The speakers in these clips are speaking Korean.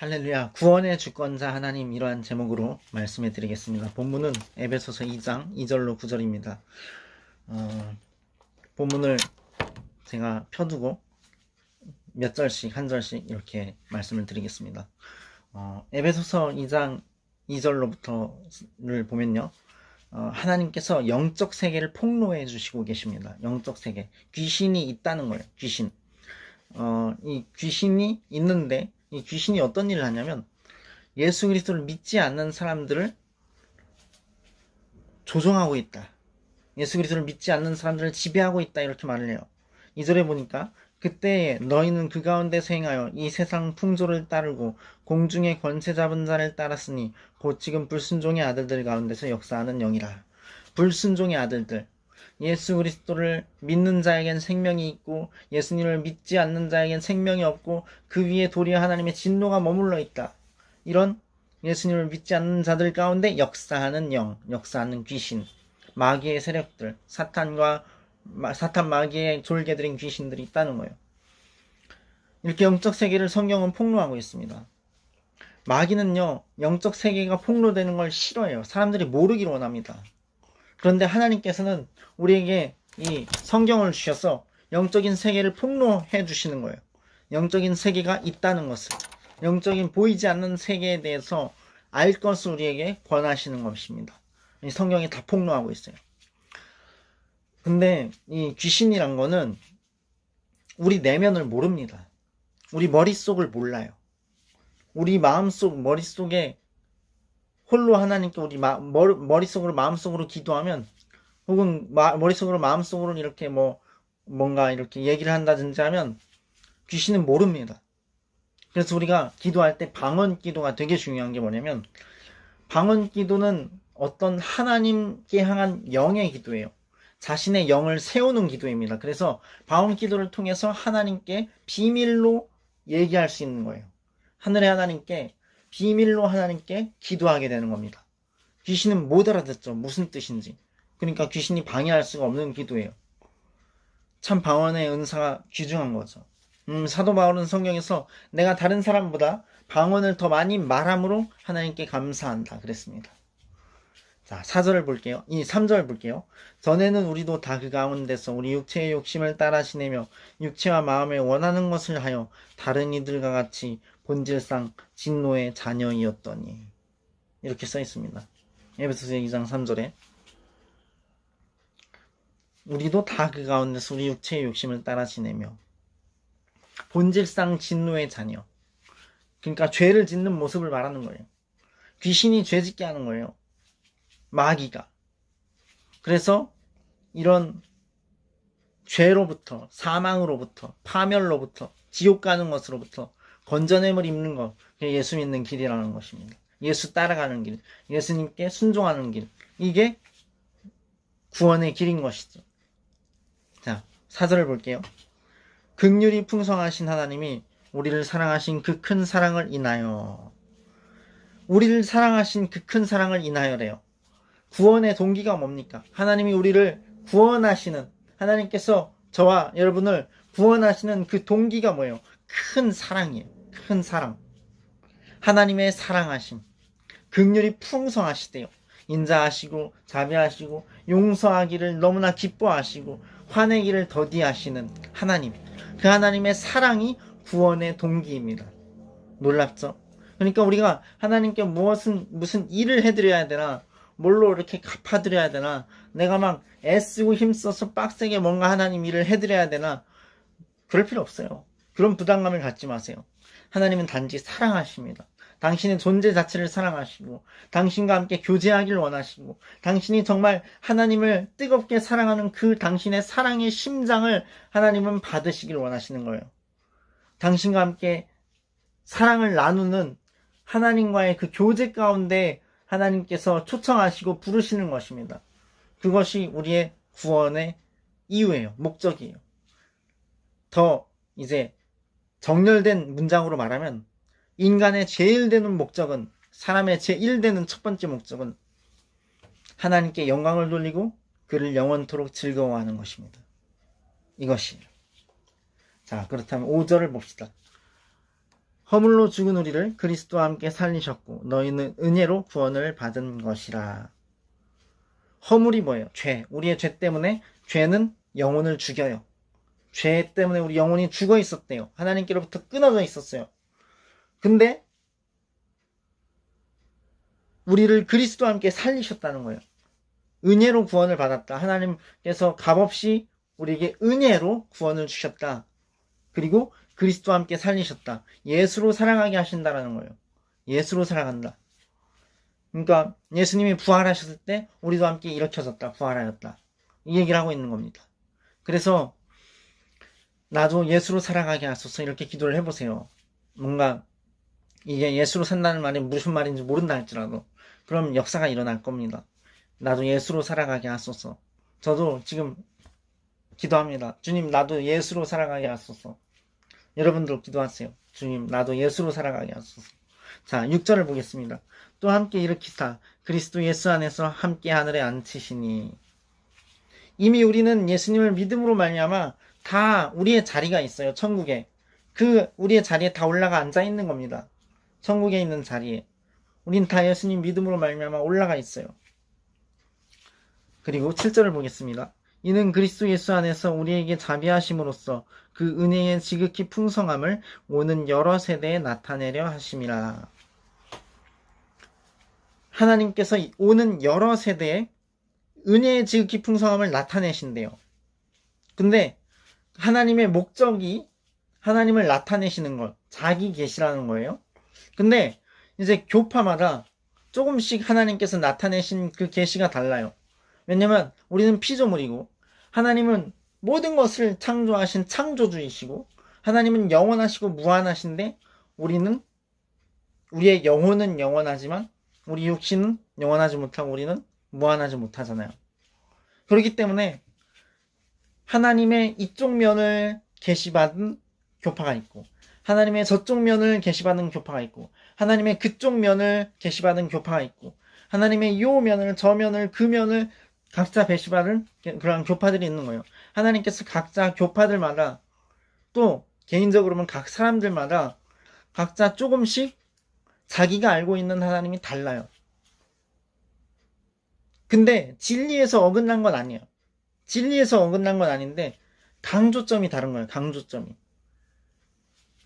할렐루야 구원의 주권자 하나님 이러한 제목으로 말씀해 드리겠습니다. 본문은 에베소서 2장 2절로 9절입니다. 어, 본문을 제가 펴두고 몇 절씩 한 절씩 이렇게 말씀을 드리겠습니다. 어, 에베소서 2장 2절로부터를 보면요. 어, 하나님께서 영적 세계를 폭로해 주시고 계십니다. 영적 세계. 귀신이 있다는 거예요. 귀신. 어, 이 귀신이 있는데 이 귀신이 어떤 일을 하냐면 예수 그리스도를 믿지 않는 사람들을 조종하고 있다. 예수 그리스도를 믿지 않는 사람들을 지배하고 있다 이렇게 말을 해요. 이 절에 보니까 그때 너희는 그 가운데서 행하여 이 세상 풍조를 따르고 공중의 권세 잡은 자를 따랐으니 곧 지금 불순종의 아들들 가운데서 역사하는 영이라. 불순종의 아들들. 예수 그리스도를 믿는 자에겐 생명이 있고 예수님을 믿지 않는 자에겐 생명이 없고 그 위에 도리어 하나님의 진노가 머물러 있다. 이런 예수님을 믿지 않는 자들 가운데 역사하는 영, 역사하는 귀신, 마귀의 세력들, 사탄과 마- 사탄 마귀의 졸개들인 귀신들이 있다는 거예요. 이렇게 영적 세계를 성경은 폭로하고 있습니다. 마귀는요, 영적 세계가 폭로되는 걸 싫어해요. 사람들이 모르기를 원합니다. 그런데 하나님께서는 우리에게 이 성경을 주셔서 영적인 세계를 폭로해 주시는 거예요. 영적인 세계가 있다는 것을. 영적인 보이지 않는 세계에 대해서 알 것을 우리에게 권하시는 것입니다. 이 성경에 다 폭로하고 있어요. 근데 이 귀신이란 거는 우리 내면을 모릅니다. 우리 머릿속을 몰라요. 우리 마음속, 머릿속에 홀로 하나님께 우리 마, 머리, 머릿속으로 마음속으로 기도하면 혹은 마, 머릿속으로 마음속으로 이렇게 뭐 뭔가 이렇게 얘기를 한다든지 하면 귀신은 모릅니다. 그래서 우리가 기도할 때 방언 기도가 되게 중요한 게 뭐냐면 방언 기도는 어떤 하나님께 향한 영의 기도예요. 자신의 영을 세우는 기도입니다. 그래서 방언 기도를 통해서 하나님께 비밀로 얘기할 수 있는 거예요. 하늘의 하나님께 비밀로 하나님께 기도하게 되는 겁니다. 귀신은 못 알아듣죠. 무슨 뜻인지. 그러니까 귀신이 방해할 수가 없는 기도예요. 참 방언의 은사가 귀중한 거죠. 음, 사도 바울은 성경에서 내가 다른 사람보다 방언을 더 많이 말함으로 하나님께 감사한다 그랬습니다. 자, 4절을 볼게요. 이 3절 볼게요. 전에는 우리도 다 그 가운데서 우리 육체의 욕심을 따라 지내며 육체와 마음에 원하는 것을 하여 다른 이들과 같이 본질상 진노의 자녀이었더니 이렇게 써 있습니다. 에베소서 2장 3절에 우리도 다 그 가운데서 우리 육체의 욕심을 따라 지내며 본질상 진노의 자녀 그러니까 죄를 짓는 모습을 말하는 거예요. 귀신이 죄 짓게 하는 거예요. 마귀가. 그래서 이런 죄로부터 사망으로부터 파멸로부터 지옥 가는 것으로부터 건져냄을 입는 것 그게 예수 믿는 길이라는 것입니다. 예수 따라가는 길, 예수님께 순종하는 길 이게 구원의 길인 것이죠. 자, 사절을 볼게요. 극률이 풍성하신 하나님이 우리를 사랑하신 그 큰 사랑을 인하여 우리를 사랑하신 그 큰 사랑을 인하여래요. 구원의 동기가 뭡니까? 하나님이 우리를 구원하시는 하나님께서 저와 여러분을 구원하시는 그 동기가 뭐예요? 큰 사랑이에요. 큰 사랑. 하나님의 사랑하심. 극률이 풍성하시대요. 인자하시고 자비하시고 용서하기를 너무나 기뻐하시고 화내기를 더디하시는 하나님. 그 하나님의 사랑이 구원의 동기입니다. 놀랍죠? 그러니까 우리가 하나님께 무엇은 무슨 일을 해드려야 되나 뭘로 이렇게 갚아드려야 되나 내가 막 애쓰고 힘써서 빡세게 뭔가 하나님 일을 해드려야 되나 그럴 필요 없어요. 그런 부담감을 갖지 마세요. 하나님은 단지 사랑하십니다. 당신의 존재 자체를 사랑하시고 당신과 함께 교제하기를 원하시고 당신이 정말 하나님을 뜨겁게 사랑하는 그 당신의 사랑의 심장을 하나님은 받으시길 원하시는 거예요. 당신과 함께 사랑을 나누는 하나님과의 그 교제 가운데 하나님께서 초청하시고 부르시는 것입니다. 그것이 우리의 구원의 이유예요. 목적이에요. 더 이제 정렬된 문장으로 말하면 인간의 제일 되는 목적은 사람의 제일 되는 첫 번째 목적은 하나님께 영광을 돌리고 그를 영원토록 즐거워하는 것입니다. 이것이에요. 자, 그렇다면 5절을 봅시다. 허물로 죽은 우리를 그리스도와 함께 살리셨고 너희는 은혜로 구원을 받은 것이라. 허물이 뭐예요? 죄. 우리의 죄 때문에 죄는 영혼을 죽여요. 죄 때문에 우리 영혼이 죽어 있었대요. 하나님께로부터 끊어져 있었어요. 근데 우리를 그리스도와 함께 살리셨다는 거예요. 은혜로 구원을 받았다. 하나님께서 값없이 우리에게 은혜로 구원을 주셨다. 그리고 그리스도와 함께 살리셨다. 예수로 살아가게 하신다라는 거예요. 예수로 살아간다. 그러니까 예수님이 부활하셨을 때 우리도 함께 일으켜졌다. 부활하였다. 이 얘기를 하고 있는 겁니다. 그래서 나도 예수로 살아가게 하소서 이렇게 기도를 해보세요. 뭔가 이게 예수로 산다는 말이 무슨 말인지 모른다 할지라도 그럼 역사가 일어날 겁니다. 나도 예수로 살아가게 하소서. 저도 지금 기도합니다. 주님, 나도 예수로 살아가게 하소서. 여러분들 기도하세요. 주님, 나도 예수로 살아가게 하소서. 자, 6절을 보겠습니다. 또 함께 일으키사 그리스도 예수 안에서 함께 하늘에 앉히시니 이미 우리는 예수님을 믿음으로 말미암아 다 우리의 자리가 있어요. 천국에. 그 우리의 자리에 다 올라가 앉아 있는 겁니다. 천국에 있는 자리에. 우린 다 예수님 믿음으로 말미암아 올라가 있어요. 그리고 7절을 보겠습니다. 이는 그리스도 예수 안에서 우리에게 자비하심으로써 그 은혜의 지극히 풍성함을 오는 여러 세대에 나타내려 하심이라. 하나님께서 오는 여러 세대에 은혜의 지극히 풍성함을 나타내신대요. 근데 하나님의 목적이 하나님을 나타내시는 것, 자기 계시라는 거예요. 근데 이제 교파마다 조금씩 하나님께서 나타내신 그 계시가 달라요. 왜냐면 우리는 피조물이고 하나님은 모든 것을 창조하신 창조주이시고 하나님은 영원하시고 무한하신데 우리는 우리의 영혼은 영원하지만 우리 육신은 영원하지 못하고 우리는 무한하지 못하잖아요. 그렇기 때문에 하나님의 이쪽 면을 계시받은 교파가 있고 하나님의 저쪽 면을 계시받은 교파가 있고 하나님의 그쪽 면을 계시받은 교파가 있고 하나님의 요 면을 저 면을 그 면을 각자 배시받은 그런 교파들이 있는 거예요. 하나님께서 각자 교파들마다 또 개인적으로는 각 사람들마다 각자 조금씩 자기가 알고 있는 하나님이 달라요. 근데 진리에서 어긋난 건 아니에요. 진리에서 어긋난 건 아닌데 강조점이 다른 거예요. 강조점이.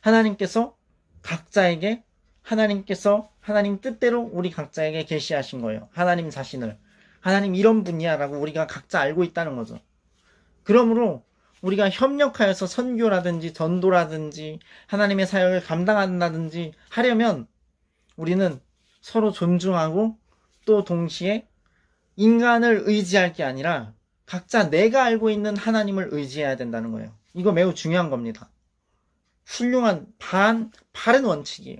하나님께서 각자에게 하나님께서 하나님 뜻대로 우리 각자에게 계시하신 거예요. 하나님 자신을. 하나님 이런 분이야라고 우리가 각자 알고 있다는 거죠. 그러므로 우리가 협력하여서 선교라든지 전도라든지 하나님의 사역을 감당한다든지 하려면 우리는 서로 존중하고 또 동시에 인간을 의지할 게 아니라 각자 내가 알고 있는 하나님을 의지해야 된다는 거예요. 이거 매우 중요한 겁니다. 훌륭한 반, 바른 원칙이에요.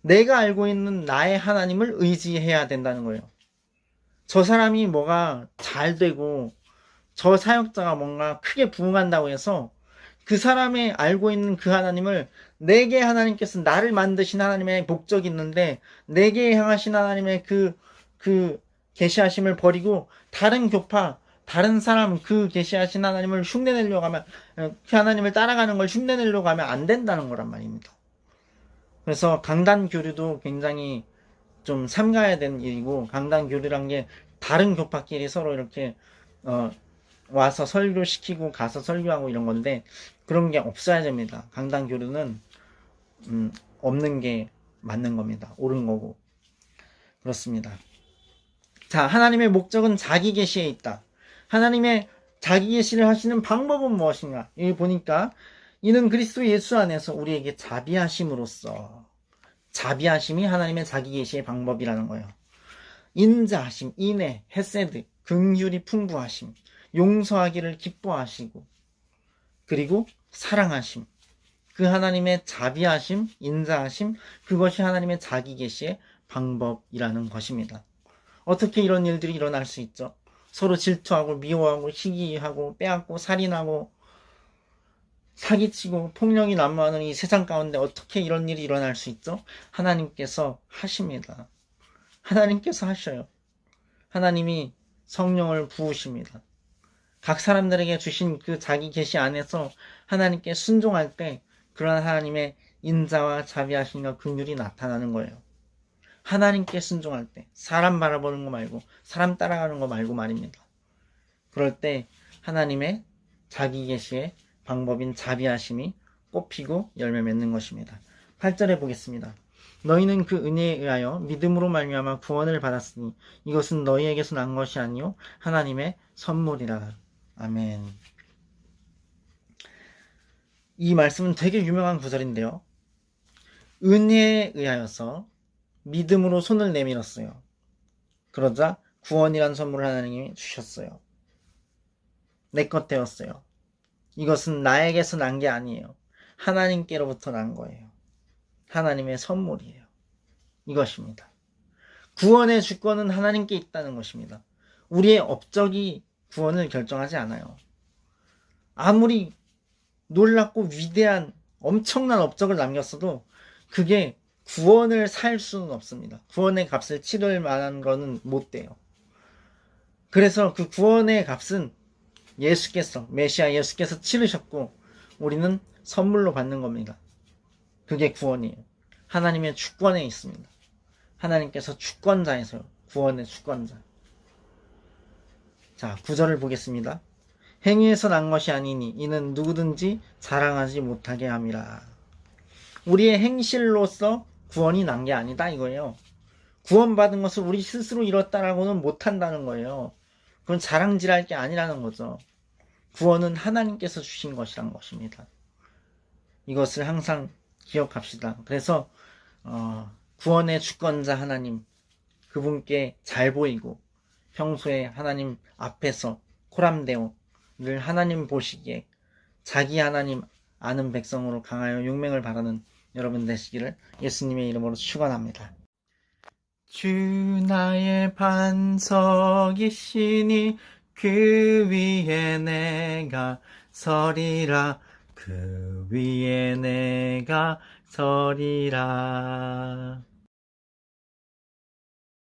내가 알고 있는 나의 하나님을 의지해야 된다는 거예요. 저 사람이 뭐가 잘 되고 저 사역자가 뭔가 크게 부흥한다고 해서 그 사람의 알고 있는 그 하나님을 내게 하나님께서 나를 만드신 하나님의 목적이 있는데 내게 향하신 하나님의 그, 그 계시하심을 버리고 다른 교파, 다른 사람 그 계시하신 하나님을 흉내내려고 하면 그 하나님을 따라가는 걸 흉내내려고 하면 안 된다는 거란 말입니다. 그래서 강단 교류도 굉장히 좀 삼가야 되는 일이고 강단 교류란 게 다른 교파끼리 서로 이렇게 어, 와서 설교시키고 가서 설교하고 이런 건데 그런 게 없어야 됩니다. 강단 교류는 음, 없는 게 맞는 겁니다. 옳은 거고 그렇습니다. 자, 하나님의 목적은 자기 계시에 있다. 하나님의 자기 계시를 하시는 방법은 무엇인가? 여기 보니까 이는 그리스도 예수 안에서 우리에게 자비하심으로써 자비하심이 하나님의 자기 계시의 방법이라는 거예요. 인자하심, 인애, 헤세드, 긍휼이 풍부하심, 용서하기를 기뻐하시고 그리고 사랑하심. 그 하나님의 자비하심, 인자하심, 그것이 하나님의 자기 계시의 방법이라는 것입니다. 어떻게 이런 일들이 일어날 수 있죠? 서로 질투하고 미워하고 시기하고 빼앗고 살인하고 사기치고 폭력이 난무하는 이 세상 가운데 어떻게 이런 일이 일어날 수 있죠? 하나님께서 하십니다. 하나님께서 하셔요. 하나님이 성령을 부으십니다. 각 사람들에게 주신 그 자기 계시 안에서 하나님께 순종할 때 그런 하나님의 인자와 자비하심과 긍휼이 나타나는 거예요. 하나님께 순종할 때 사람 바라보는 거 말고 사람 따라가는 거 말고 말입니다. 그럴 때 하나님의 자기 계시의 방법인 자비하심이 꽃피고 열매 맺는 것입니다. 8절에 보겠습니다. 너희는 그 은혜에 의하여 믿음으로 말미암아 구원을 받았으니 이것은 너희에게서 난 것이 아니요 하나님의 선물이라. 아멘. 이 말씀은 되게 유명한 구절인데요. 은혜에 의하여서 믿음으로 손을 내밀었어요. 그러자 구원이란 선물을 하나님이 주셨어요. 내 것 되었어요. 이것은 나에게서 난 게 아니에요. 하나님께로부터 난 거예요. 하나님의 선물이에요. 이것입니다. 구원의 주권은 하나님께 있다는 것입니다. 우리의 업적이 구원을 결정하지 않아요. 아무리 놀랍고 위대한 엄청난 업적을 남겼어도 그게 구원을 살 수는 없습니다. 구원의 값을 치를 만한 거는 못 돼요. 그래서 그 구원의 값은 예수께서, 메시아 예수께서 치르셨고, 우리는 선물로 받는 겁니다. 그게 구원이에요. 하나님의 주권에 있습니다. 하나님께서 주권자에서 구원의 주권자. 자, 구절을 보겠습니다. 행위에서 난 것이 아니니 이는 누구든지 자랑하지 못하게 함이라. 우리의 행실로서 구원이 난 게 아니다 이거예요. 구원받은 것을 우리 스스로 이뤘다라고는 못한다는 거예요. 그건 자랑질할 게 아니라는 거죠. 구원은 하나님께서 주신 것이란 것입니다. 이것을 항상 기억합시다. 그래서 어, 구원의 주권자 하나님 그분께 잘 보이고 평소에 하나님 앞에서 코람데오 늘 하나님 보시기에 자기 하나님 아는 백성으로 강하여 용맹을 바라는 여러분 되시기를 예수님의 이름으로 축원합니다. 주 나의 반석이시니 그 위에 내가 서리라 그 위에 내가 서리라